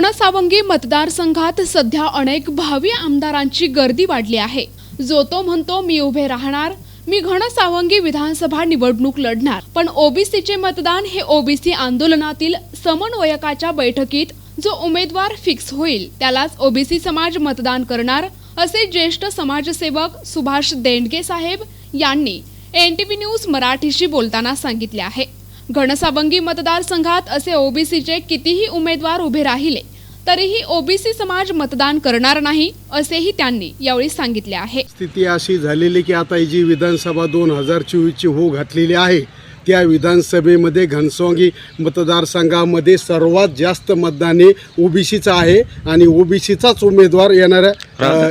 घनसावंगी मतदारसंघात सध्या अनेक भावी आमदारांची गर्दी वाढली आहे. जो तो म्हणतो मी उभे राहणार. मी घनसावंगी विधानसभा निवडणूक लढणार. पण ओबीसीचे मतदान हे ओबीसी आंदोलनातील समन्वयकाच्या बैठकीत जो उमेदवार फिक्स होईल त्यालाच ओबीसी समाज मतदान करणार असे ज्येष्ठ समाजसेवक सुभाष देंडगे साहेब यांनी एनटीव्ही न्यूज मराठीशी बोलताना सांगितले आहे. घनसावंगी मतदारसंघात असे ओबीसीचे कितीही उमेदवार उभे राहिले तरीही ओबीसी समाज मतदान करणार नाही असेही त्यांनी यावेळी सांगितले आहे. स्थिती अशी झालेली की आता ही जी विधानसभा दोन हजार चोवीसची हो घातलेली आहे त्या विधानसभेमध्ये घनसोंगी मतदारसंघामध्ये सर्वात जास्त मतदान हे ओबीसीचं आहे आणि ओबीसीचाच उमेदवार येणाऱ्या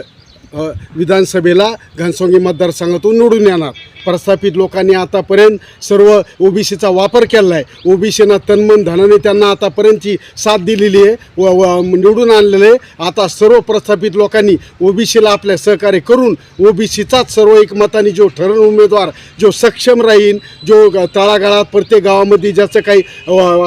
विधानसभेला घनसोंगी मतदारसंघातून निवडून येणार. प्रस्थापित लोकांनी आतापर्यंत सर्व ओबीसीचा वापर केला आहे ओबीसीनं तन्मन धनाने त्यांना आतापर्यंतची साथ दिलेली आहे. व व निवडून आणलेलं आहे. आता सर्व प्रस्थापित लोकांनी ओबीसीला आपल्या सहकार्य करून ओबीसीचाच सर्व एकमताने जो ठरण उमेदवार जो सक्षम राहील जो तळागाळात प्रत्येक गावामध्ये ज्याचं काही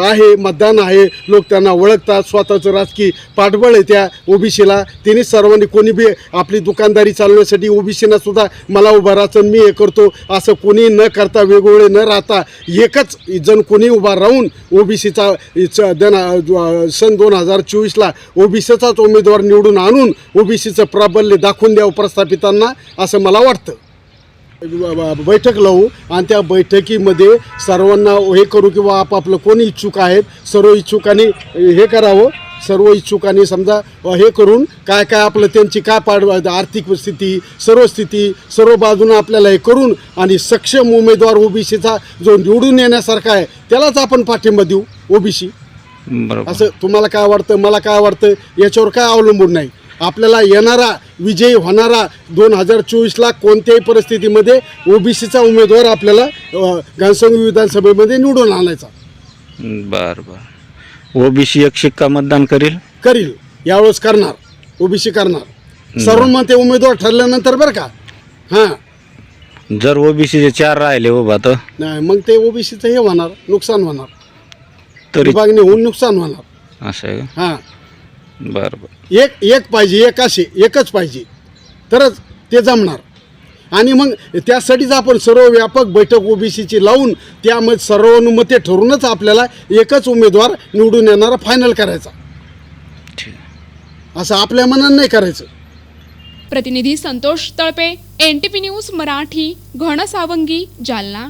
आहे मतदान आहे लोक त्यांना ओळखतात स्वतःचं राजकीय पाठबळ आहे त्या ओबीसीला. त्यांनी सर्वांनी कोणी बी आपली दुकानदारी चालवण्यासाठी ओबीसीनं सुद्धा मला उभा राहायचं मी हे करतो. असं कोणी न करता वेगवेगळे न राहता एकच जण कोणी उभा राहून ओबीसीचा सन दोन हजार चोवीसला ओबीसीचाच उमेदवार निवडून आणून ओबीसीचं प्राबल्य दाखवून द्यावं प्रस्थापितांना असं मला वाटतं. बैठक लावू आणि त्या बैठकीमध्ये सर्वांना हे करू किंवा आपापलं कोणी इच्छुक आहेत सर्व इच्छुकांनी हे करावं. सर्व इच्छुकांनी समजा हे करून काय काय आपलं त्यांची काय पाड आर्थिक स्थिती सर्व स्थिती सर्व बाजूनं आपल्याला हे करून आणि सक्षम उमेदवार ओबीसीचा जो निवडून येण्यासारखा आहे त्यालाच आपण पाठिंबा देऊ ओबीसी. असं तुम्हाला काय वाटतं मला काय वाटतं याच्यावर काय अवलंबून नाही. आपल्याला येणारा विजयी होणारा दोन हजार चोवीसला कोणत्याही परिस्थितीमध्ये ओबीसीचा उमेदवार आपल्याला अ, घनसंघ विधानसभेमध्ये निवडून आणायचा. बर बर. ओबीसी एक शिक्का मतदान करील? करील. यावेळेस करणार. ओबीसी करणार. सर्वमते उमेदवार ठरल्यानंतर बरं का? हां. जर ओबीसीचे चार राहिले उभा तर? नाही मग ते ओबीसीचं हे होणार नुकसान होणार. तरी विभागणी होऊन नुकसान होणार. असं आहे का? हां. बर बर. एक एक पाहिजे एक असे एकच पाहिजे. तरच ते जमणार. आणि मग त्यासाठीच आपण सर्व व्यापक बैठक ओबीसीची लावून त्यामध्ये सर्वानुमते ठरूनच आपल्याला एकच उमेदवार निवडून येणारा फायनल करायचा. ठीक. असं आपल्या मनानं नाही करायचं. प्रतिनिधी संतोष तळपे एनटीव्ही न्यूज मराठी घनसावंगी जालना.